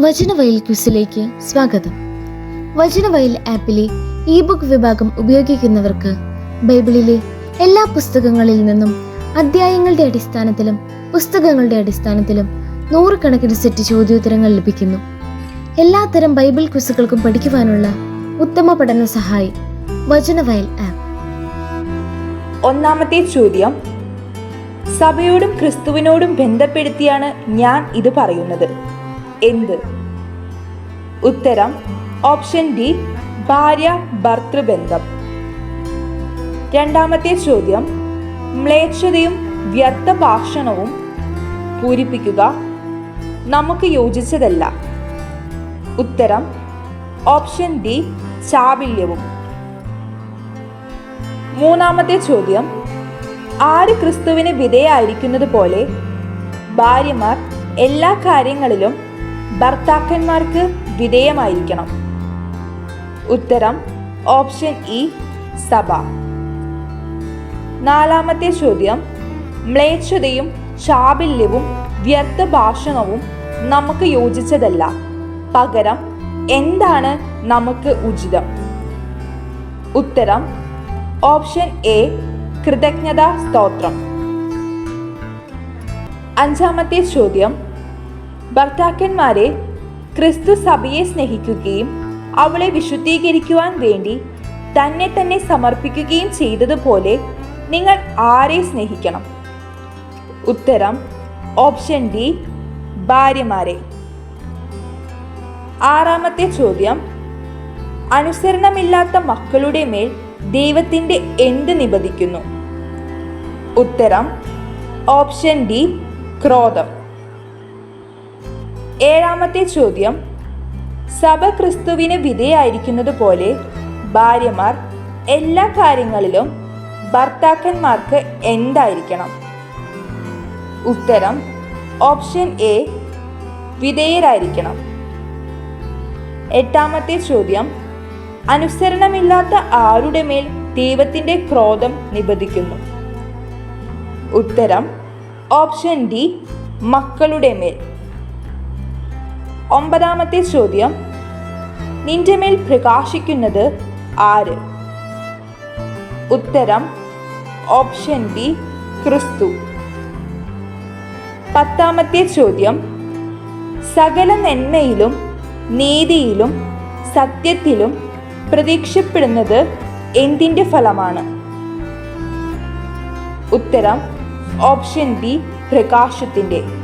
വചനവയൽ ക്വിസിലേക്ക് സ്വാഗതം. Vachanavayal ആപ്പിലെ E book വിഭാഗം ഉപയോഗിക്കുന്നവർക്ക് ബൈബിളിലെ എല്ലാ പുസ്തകങ്ങളിൽ നിന്നും അധ്യായങ്ങളുടെ അടിസ്ഥാനത്തിലും പുസ്തകങ്ങളുടെ അടിസ്ഥാനത്തിലും നൂറുകണക്കിന് സെറ്റ് ചോദ്യോത്തരങ്ങൾ ലഭിക്കുന്നു. എല്ലാത്തരം ബൈബിൾ ക്വിസുകൾക്കും പഠിക്കുവാനുള്ള ഉത്തമ പഠന സഹായി വചനവയൽ ആപ്പ്. ഒന്നാമത്തെ ചോദ്യം സഭയോടും ക്രിസ്തുവിനോടും ബന്ധപ്പെടുത്തിയാണ് ഞാൻ ഇത് പറയുന്നത്. എന്ത്? ഉത്തരം ഓപ്ഷൻ ഡി ഭാര്യ ഭർത്തൃബന്ധം രണ്ടാമത്തെ ചോദ്യം മ്ലേച്ഛതയും വ്യർത്ഥ ഭാഷണവും പൂരിപ്പിക്കുക നമുക്ക് യോജിച്ചതല്ല. ഉത്തരം ഓപ്ഷൻ ഡി ചാബല്യവും മൂന്നാമത്തെ ചോദ്യം ആര് ക്രിസ്തുവിന് വിധേയായിരിക്കുന്നത് പോലെ ഭാര്യമാർ എല്ലാ കാര്യങ്ങളിലും ഭർത്താക്കന്മാർക്ക് വിധേയമായിരിക്കണം. ഉത്തരം ഓപ്ഷൻ ഇ സഭ. നാലാമത്തെ ചോദ്യം മ്ലേച്ഛതയും ചാബല്യവും വ്യർത്ഥ ഭാഷണവും നമുക്ക് യോജിച്ചതല്ല. പകരം എന്താണ് നമുക്ക് ഉചിതം? ഉത്തരം ഓപ്ഷൻ എ കൃതജ്ഞതാ സ്തോത്രം. അഞ്ചാമത്തെ ചോദ്യം ഭർത്താക്കന്മാരെ ക്രിസ്തു സഭയെ സ്നേഹിക്കുകയും അവളെ വിശുദ്ധീകരിക്കുവാൻ വേണ്ടി തന്നെ തന്നെ സമർപ്പിക്കുകയും ചെയ്തതുപോലെ നിങ്ങൾ ആരെ സ്നേഹിക്കണം? ഉത്തരം ഓപ്ഷൻ ഡി ഭാര്യമാരെ. ആറാമത്തെ ചോദ്യം അനുസരണമില്ലാത്ത മക്കളുടെ മേൽ ദൈവത്തിന്റെ എന്ത് നിബന്ധിക്കുന്നു? ഉത്തരം ഓപ്ഷൻ ഡി ക്രോധം. ഏഴാമത്തെ ചോദ്യം. സഭ ക്രിസ്തുവിന് വിധേയായിരിക്കുന്നത് പോലെ ഭാര്യമാർ എല്ലാ കാര്യങ്ങളിലും ഭർത്താക്കന്മാർക്ക് എന്തായിരിക്കണം? ഉത്തരം ഓപ്ഷൻ എ വിധേയരായിരിക്കണം. എട്ടാമത്തെ ചോദ്യം. അനുസരണമില്ലാത്ത ആരുടെ മേൽ ദൈവത്തിന്റെ ക്രോധം നിബന്ധിക്കുന്നു? ഉത്തരം ഓപ്ഷൻ ഡി മക്കളുടെ മേൽ. ഒമ്പതാമത്തെ ചോദ്യം. നിന്റെ മേൽ പ്രകാശിക്കുന്നത് ആര്? ഉത്തരം ഓപ്ഷൻ ബി ക്രിസ്തു. പത്താമത്തെ ചോദ്യം. സകല നന്മയിലും നീതിയിലും സത്യത്തിലും പ്രതീക്ഷപ്പെടുന്നത് എന്തിന്റെ ഫലമാണ്? ഉത്തരം ഓപ്ഷൻ ബി പ്രകാശത്തിന്റെ.